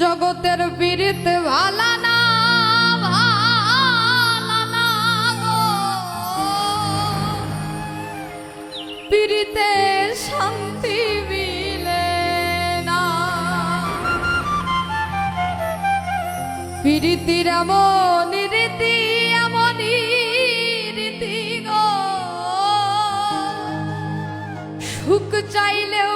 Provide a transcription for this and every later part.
জগতের পীড়িত ভালা না শান্তি মিলে না। পীড়িতির এমন রীতি এমনই রীতি গো। সুখ চাইলেও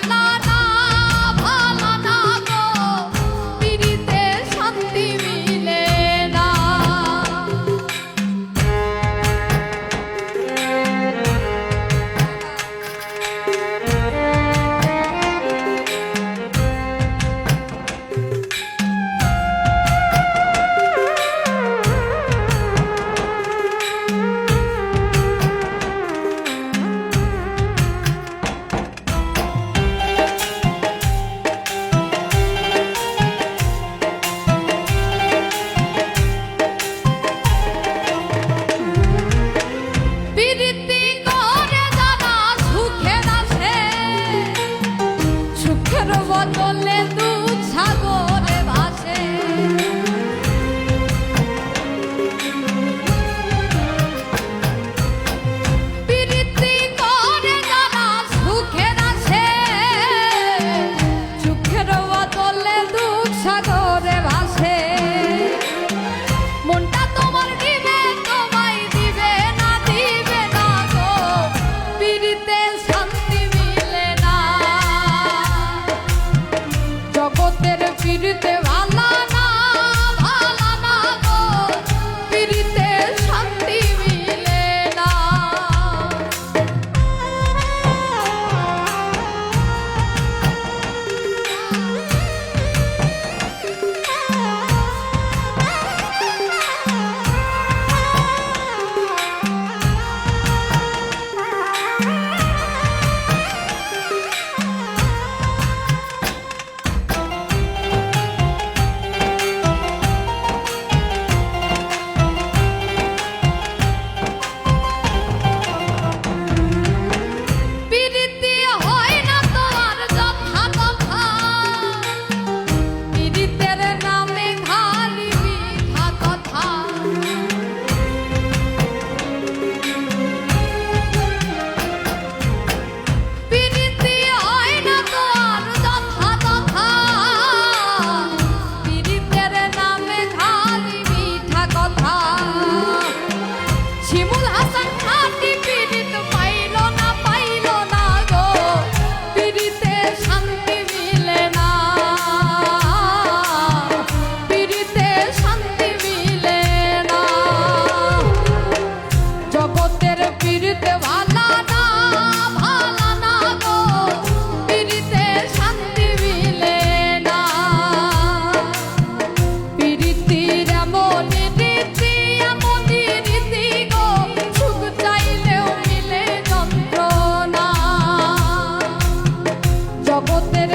জগতের